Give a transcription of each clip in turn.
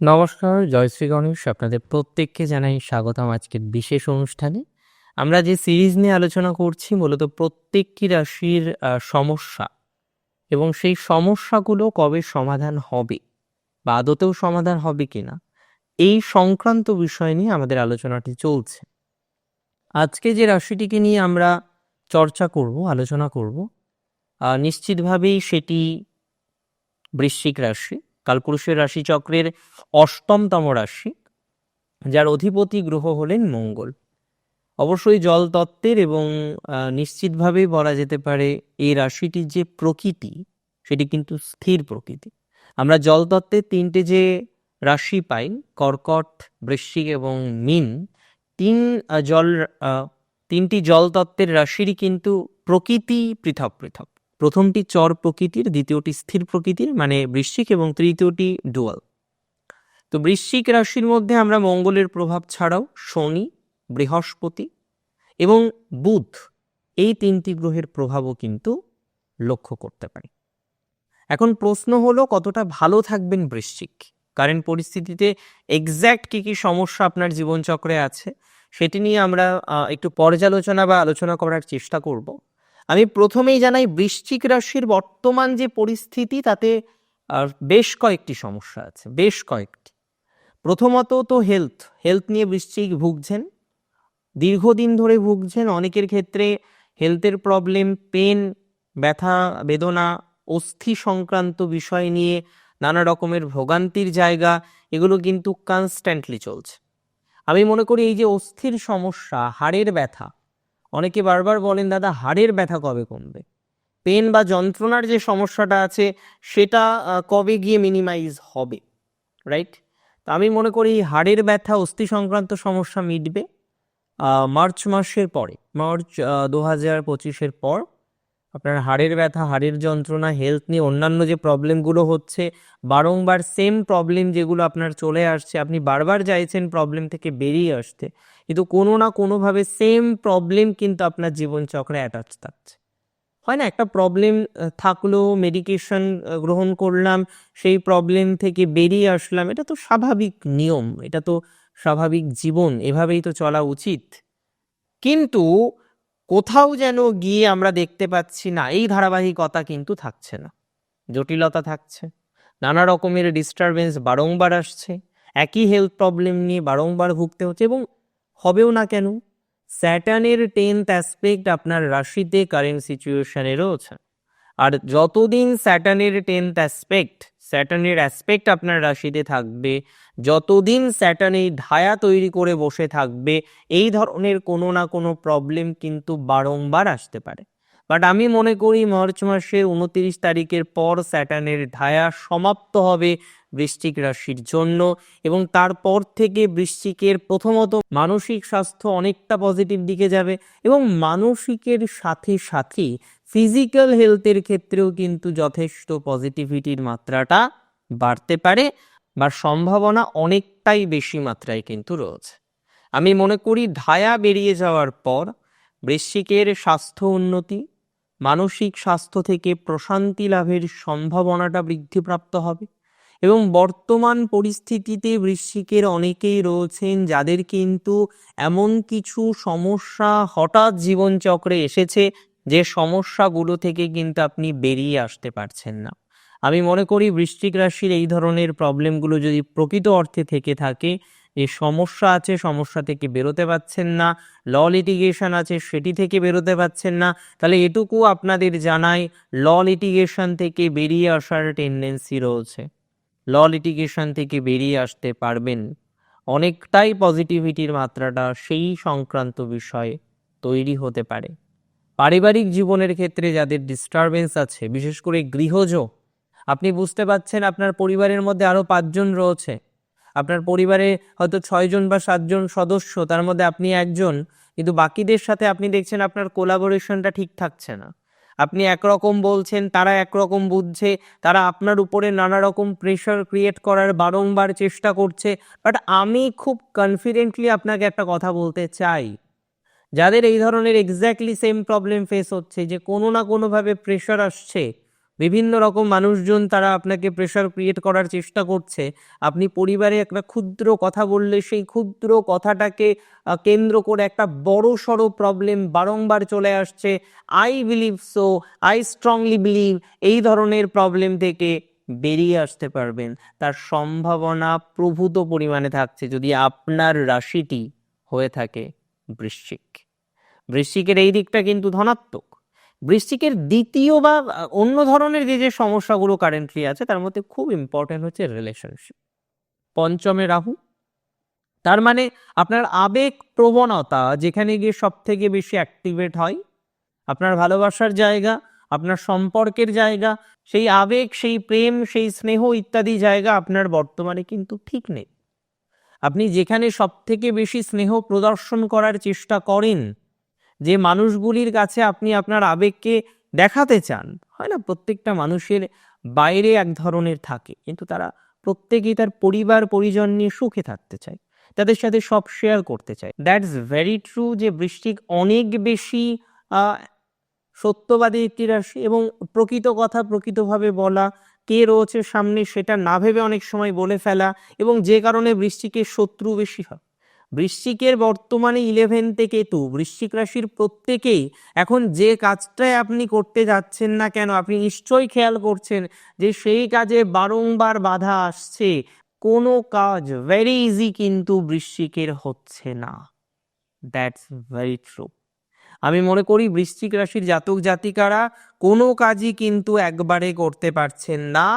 নমস্কার জয়শ্রী গণেশ। আপনাদের প্রত্যেককে জানাই স্বাগতম আজকের বিশেষ অনুষ্ঠানে। আমরা যে সিরিজ নিয়ে আলোচনা করছি মূলত প্রত্যেকটি রাশির সমস্যা। এবং সেই সমস্যাগুলো কবে সমাধান হবে বা আদতেও সমাধান হবে কিনা, এই সংক্রান্ত বিষয় নিয়ে আমাদের আলোচনাটি চলছে। আজকে যে রাশিটিকে নিয়ে আমরা চর্চা করব, আলোচনা করব নিশ্চিতভাবেই সেটি বৃশ্চিক রাশি। কালপুরুষের রাশিচক্রের অষ্টমতম রাশি, যার অধিপতি গ্রহ হলেন মঙ্গল। অবশ্যই জল তত্ত্বের এবং নিশ্চিতভাবেই বলা যেতে পারে এই রাশিটির যে প্রকৃতি, সেটি কিন্তু স্থির প্রকৃতি। আমরা জল তত্ত্বের তিনটে যে রাশি পাই, কর্কট, বৃশ্চিক এবং মিন, তিন জল তিনটি জল তত্ত্বের রাশিরই কিন্তু প্রকৃতি পৃথক পৃথক। প্রথমটি চর প্রকৃতির, দ্বিতীয়টি স্থির প্রকৃতির মানে বৃশ্চিক এবং তৃতীয়টি ডুয়াল। তো বৃশ্চিক রাশির মধ্যে আমরা মঙ্গলের প্রভাব ছাড়াও শনি, বৃহস্পতি এবং বুধ এই তিনটি গ্রহের প্রভাবও কিন্তু লক্ষ্য করতে পারি। এখন প্রশ্ন হলো, কতটা ভালো থাকবেন বৃশ্চিক? কারেন্ট পরিস্থিতিতে এক্স্যাক্ট কী কী সমস্যা আপনার জীবনচক্রে আছে, সেটি নিয়ে আমরা একটু পর্যালোচনা বা আলোচনা করার চেষ্টা করব। আমি প্রথমেই জানাই বৃশ্চিক রাশির বর্তমান যে পরিস্থিতি, তাতে বেশ কয়েকটি সমস্যা আছে, বেশ কয়েকটি। প্রথমত তো হেলথ হেলথ নিয়ে বৃশ্চিক ভুগছেন। দীর্ঘদিন ধরে ভুগছেন, অনেকের ক্ষেত্রে হেলথের প্রবলেম পেন ব্যথা, বেদনা, অস্থি সংক্রান্ত বিষয় নিয়ে নানা রকমের ভোগান্তির জায়গা, এগুলো কিন্তু কনস্ট্যান্টলি চলছে। আমি মনে করি এই যে অস্থির সমস্যা, হাড়ের ব্যথা অনেকে বারবার বলেন, দাদা, হাড়ের ব্যথা কবে কমবে? পেন বা যন্ত্রণার যে সমস্যাটা আছে, সেটা কবে গিয়ে মিনিমাইজ হবে রাইট তো আমি মনে করি, হাড়ের ব্যথা অস্থি সংক্রান্ত সমস্যা মিটবে মার্চ মাসের পরে, মার্চ দু হাজার পঁচিশের পর। আপনার হাড়ের ব্যথা, হাড়ের যন্ত্রণা হেলথ নিয়ে অন্যান্য যে প্রবলেমগুলো হচ্ছে, বারংবার সেম প্রবলেম যেগুলো আপনার চলে আসছে, আপনি বারবার চাইছেন প্রবলেম থেকে বেরিয়ে আসতে, কিন্তু কোনো না কোনোভাবে সেম প্রবলেম কিন্তু আপনার জীবনচক্রে অ্যাটাচ থাকছে। হয় না? একটা প্রবলেম থাকল মেডিকেশন গ্রহণ করলাম, সেই প্রবলেম থেকে বেরিয়ে আসলাম, এটা তো স্বাভাবিক নিয়ম, এটা তো স্বাভাবিক জীবন, এভাবেই তো চলা উচিত। কিন্তু কোথাও যেন গিয়ে আমরা দেখতে পাচ্ছি না, এই ধারাবাহিকতা কিন্তু থাকছে না। জটিলতা থাকছে। নানা রকমের ডিস্টারবেন্স বারংবার আসছে। একই হেলথ প্রবলেম নিয়ে বারংবার ভুগতে হচ্ছে এবং হবেও না কেন স্যাটার্নের টেন্থ অ্যাসপেক্ট আপনার রাশিতে কারেন্ট সিচুয়েশনে রয়েছে। আর যতদিন স্যাটার্নের টেন্থ অ্যাসপেক্ট স্যাটার্নের অ্যাসপেক্ট আপনার রাশিতে থাকবে। যতদিন স্যাটার্ন এই ধায়া তৈরি করে বসে থাকবে, এই ধরনের কোনো না কোনো প্রবলেম কিন্তু বারংবার আসতে পারে। বাট আমি মনে করি মার্চ মাসের উনত্রিশ তারিখের পর স্যাটার্নের ধায়া সমাপ্ত হবে বৃশ্চিক রাশির জন্য এবং তারপর থেকে বৃশ্চিকের প্রথমত মানসিক স্বাস্থ্য অনেকটা পজিটিভ দিকে যাবে এবং মানসিকের সাথে সাথে ফিজিক্যাল হেলথের ক্ষেত্রেও কিন্তু যথেষ্ট পজিটিভিটির মাত্রাটা বাড়তে পারে বা সম্ভাবনা অনেকটাই বেশি মাত্রায় কিন্তু রয়েছে। আমি মনে করি ধায়া বেরিয়ে যাওয়ার পর বৃশ্চিকের স্বাস্থ্য উন্নতি, মানসিক স্বাস্থ্য থেকে প্রশান্তি লাভের সম্ভাবনাটা বৃদ্ধিপ্রাপ্ত হবে এবং বর্তমান পরিস্থিতিতে বৃশ্চিকের অনেকেই রয়েছেন যাদের কিন্তু এমন কিছু সমস্যা হঠাৎ জীবনচক্রে এসেছে যে সমস্যাগুলো থেকে কিন্তু আপনি বেরিয়ে আসতে পারছেন না। আমি মনে করি বৃশ্চিক রাশির এই ধরনের প্রবলেমগুলো যদি প্রকৃত অর্থে থেকে থাকে, যে সমস্যা আছে সমস্যা থেকে বেরোতে পারছেন না, ল লিটিগেশন আছে সেটি থেকে বেরোতে পারছেন না, তাহলে এটুকু আপনাদের জানাই, ল লিটিগেশন থেকে বেরিয়ে আসার টেন্ডেন্সি রয়েছে। ল লিটিগেশন থেকে বেরিয়ে আসতে পারবেন। অনেকটাই পজিটিভিটির মাত্রাটা সেই সংক্রান্ত বিষয়ে তৈরি হতে পারে। পারিবারিক জীবনের ক্ষেত্রে যাদের ডিস্টারবেন্স আছে, বিশেষ করে গৃহজ, আপনি বুঝতে পাচ্ছেন আপনার পরিবারের মধ্যে আরও পাঁচজন রয়েছে। আপনার পরিবারে হয়তো ছয়জন বা সাতজন সদস্য, তার মধ্যে আপনি একজন, কিন্তু বাকিদের সাথে আপনি দেখছেন আপনার কোলাবোরেশনটা ঠিক থাকছে না। আপনি একরকম বলছেন, তারা একরকম বুঝছে, তারা আপনার উপরে নানা রকম প্রেশার ক্রিয়েট করার বারংবার চেষ্টা করছে বাট আমি খুব কনফিডেন্টলি আপনাকে একটা কথা বলতে চাই। যাদের এই ধরনের এক্স্যাক্টলি সেম প্রবলেম ফেস হচ্ছে, যে কোনো না কোনোভাবে প্রেশার আসছে, বিভিন্ন রকম মানুষজন তারা আপনাকে প্রেশার ক্রিয়েট করার চেষ্টা করছে, আপনি পরিবারে একটা ক্ষুদ্র কথা বললে সেই ক্ষুদ্র কথাটাকে কেন্দ্র করে একটা বড় সড়ো প্রবলেম বারংবার চলে আসছে। I believe so I strongly believe এই ধরনের প্রবলেম থেকে বেরিয়ে আসতে পারবেন। তার সম্ভাবনা প্রভূত পরিমাণে থাকছে যদি আপনার রাশিটি হয়ে থাকে। বৃশ্চিক। বৃশ্চিকের এই দিকটা কিন্তু ধনাত্মক। বৃশ্চিকের দ্বিতীয় বা অন্য ধরনের যে যে সমস্যাগুলো কারেন্টলি আছে, তার মধ্যে খুব ইম্পর্টেন্ট হচ্ছে রিলেশনশিপ পঞ্চমে রাহু। তার মানে আপনার আবেগ প্রবণতা যেখানে গিয়ে সব থেকে বেশি অ্যাক্টিভেট হয়, আপনার ভালোবাসার জায়গা, আপনার সম্পর্কের জায়গা, সেই আবেগ, সেই প্রেম, সেই স্নেহ ইত্যাদি জায়গা আপনার বর্তমানে কিন্তু ঠিক নেই। আপনি যেখানে সব থেকে বেশি স্নেহ প্রদর্শন করার চেষ্টা করেন, যে মানুষগুলির কাছে আপনি আপনার আবেগকে দেখাতে চান, হয় না, প্রত্যেকটা মানুষের বাইরে এক ধরনের থাকে, কিন্তু তারা প্রত্যেকেই তার পরিবার, পরিজন নিয়ে সুখে থাকতে চায়, তাদের সাথে সব শেয়ার করতে চায়। দ্যাটস ভেরি ট্রু যে বৃষ্টিক অনেক বেশি সত্যবাদী একটি রাশি এবং প্রকৃত কথা প্রকৃতভাবে বলা কে রয়েছে সামনে সেটা না ভেবে অনেক সময় বলে ফেলা এবং যে কারণে বৃষ্টিকের শত্রু বেশি হয়। বৃশ্চিকের বর্তমানে ইলেভেন থেকে কেতু বৃশ্চিক রাশির প্রত্যেকেই এখন যে কাজটাই আপনি করতে যাচ্ছেন না কেন, আপনি নিশ্চয়ই খেয়াল করছেন যে সেই কাজে বারংবার বাধা আসছে। কোনো কাজ ভেরি ইজি কিন্তু বৃশ্চিকের হচ্ছে না। দ্যাটস ভেরি ট্রু আমি মনে করি বৃশ্চিক রাশির জাতক জাতিকারা কোনো কাজই কিন্তু একবারে করতে পারছেন না।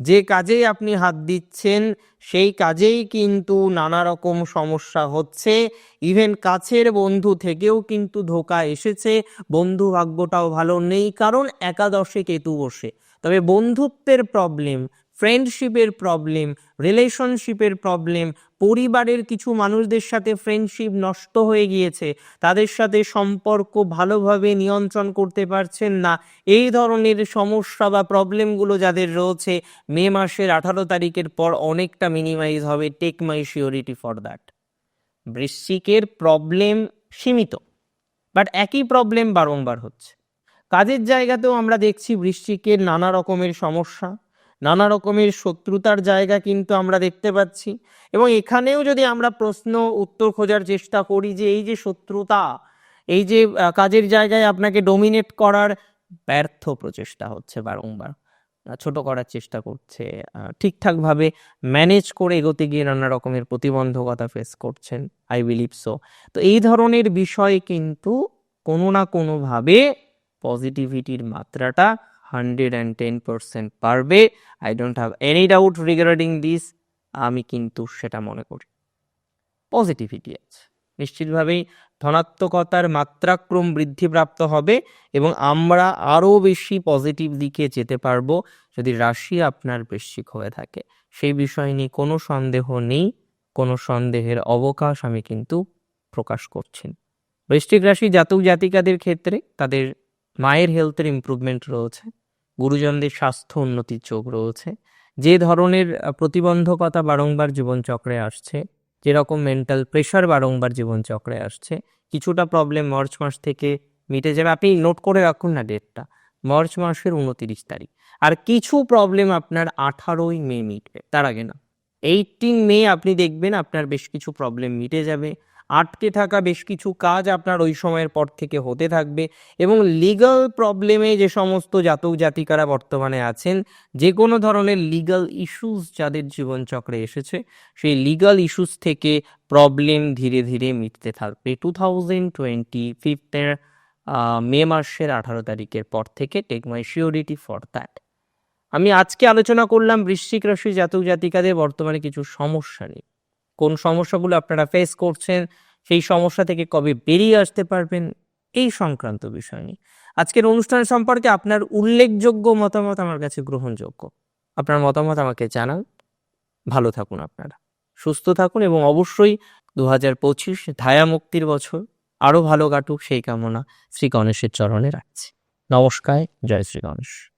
যে কাজেই আপনি হাত দিচ্ছেন, সেই কাজেই কিন্তু নানা রকম সমস্যা হচ্ছে। ইভেন কাছের বন্ধু থেকেও কিন্তু ধোকা এসেছে। বন্ধু ভাগ্যটাও ভালো নেই, কারণ একাদশে কেতু বসে। তবে বন্ধুত্বের প্রবলেম ফ্রেন্ডশিপের প্রবলেম রিলেশনশিপের প্রবলেম পরিবারের কিছু মানুষদের সাথে ফ্রেন্ডশিপ নষ্ট হয়ে গিয়েছে, তাদের সাথে সম্পর্ক ভালোভাবে নিয়ন্ত্রণ করতে পারছেন না। এই ধরনের সমস্যা বা প্রবলেমগুলো যাদের রয়েছে, মে মাসের আঠারো তারিখের পর অনেকটা মিনিমাইজ হবে take my surety for that বৃশ্চিকের problem সীমিত বাট একই প্রবলেম বারংবার হচ্ছে। কাজের জায়গাতেও আমরা দেখছি বৃশ্চিকের নানা রকমের সমস্যা নানা রকমের শত্রুতার জায়গা কিন্তু আমরা দেখতে পাচ্ছি। এবং এখানেও যদি আমরা প্রশ্ন, উত্তর খোঁজার চেষ্টা করি যে এই যে শত্রুতা, এই যে কাজের জায়গায় আপনাকে ডোমিনেট করার ব্যর্থ প্রচেষ্টা হচ্ছে বারংবার ছোট করার চেষ্টা করছে ঠিকঠাকভাবে ম্যানেজ করে এগোতে গিয়ে নানা রকমের প্রতিবন্ধকতা ফেস করছেন আই বিলিভ সো তো এই ধরনের বিষয়ে কিন্তু কোনো না কোনোভাবে পজিটিভিটির মাত্রাটা হান্ড্রেড অ্যান্ড টেন পার্সেন্ট পারবে। I don't have any doubt regarding this আমি কিন্তু সেটা মনে করি। পজিটিভিটি আছে। নিশ্চিতভাবেই ধনাত্মকতার মাত্রাক্রম বৃদ্ধিপ্রাপ্ত হবে এবং আমরা আরও বেশি পজিটিভ দিকে যেতে পারব যদি রাশি আপনার বৃশ্চিক হয়ে থাকে। সেই বিষয় নিয়ে কোনো সন্দেহ নেই। কোনো সন্দেহের অবকাশ আমি কিন্তু প্রকাশ করছি। বৃশ্চিক রাশি জাতক জাতিকাদের ক্ষেত্রে তাদের মায়ের হেলথের ইমপ্রুভমেন্ট রয়েছে। গুরুজনদের স্বাস্থ্য উন্নতির চোখ রয়েছে। যে ধরনের প্রতিবন্ধকতা বারংবার জীবনচক্রে আসছে, যেরকম মেন্টাল প্রেশার বারংবার জীবনচক্রে আসছে, কিছুটা প্রবলেম মার্চ মাস থেকে মিটে যাবে। আপনি নোট করে রাখুন না ডেটটা মার্চ মাসের উনতিরিশ তারিখ। আর কিছু প্রবলেম আপনার আঠারোই মে মিটবে, তার আগে না। এইটিন মে আপনি দেখবেন আপনার বেশ কিছু প্রবলেম মিটে যাবে। আটকে থাকা বেশ কিছু কাজ আপনার ওই সময়ের পর থেকে হতে থাকবে এবং লিগাল প্রবলেমে যে সমস্ত জাতক জাতিকারা বর্তমানে আছেন, যে কোনো ধরনের লিগাল ইস্যুস যাদের জীবনচক্রে এসেছে, সেই লিগাল ইস্যুস থেকে প্রবলেম ধীরে ধীরে মিটতে থাকবে। টু থাউজেন্ড টোয়েন্টি ফিফথের মে মাসের আঠারো তারিখের পর থেকে take my surety for that আমি আজকে আলোচনা করলাম বৃশ্চিক রাশি জাতক জাতিকাদের বর্তমানে কিছু সমস্যা নিয়ে। কোন সমস্যাগুলো আপনারা ফেস করছেন, সেই সমস্যা থেকে কবে বেরিয়ে আসতে পারবেন, এই সংক্রান্ত বিষয় নিয়ে। আজকের অনুষ্ঠান সম্পর্কে আপনার উল্লেখযোগ্য মতামত আমার কাছে গ্রহণযোগ্য। আপনার মতামত আমাকে জানান। ভালো থাকুন আপনারা। সুস্থ থাকুন এবং অবশ্যই দু হাজার পঁচিশ ধায়া মুক্তির বছর আরও ভালো কাটুক সেই কামনা শ্রী গণেশের চরণে রাখছি। নমস্কার, জয় শ্রী গণেশ।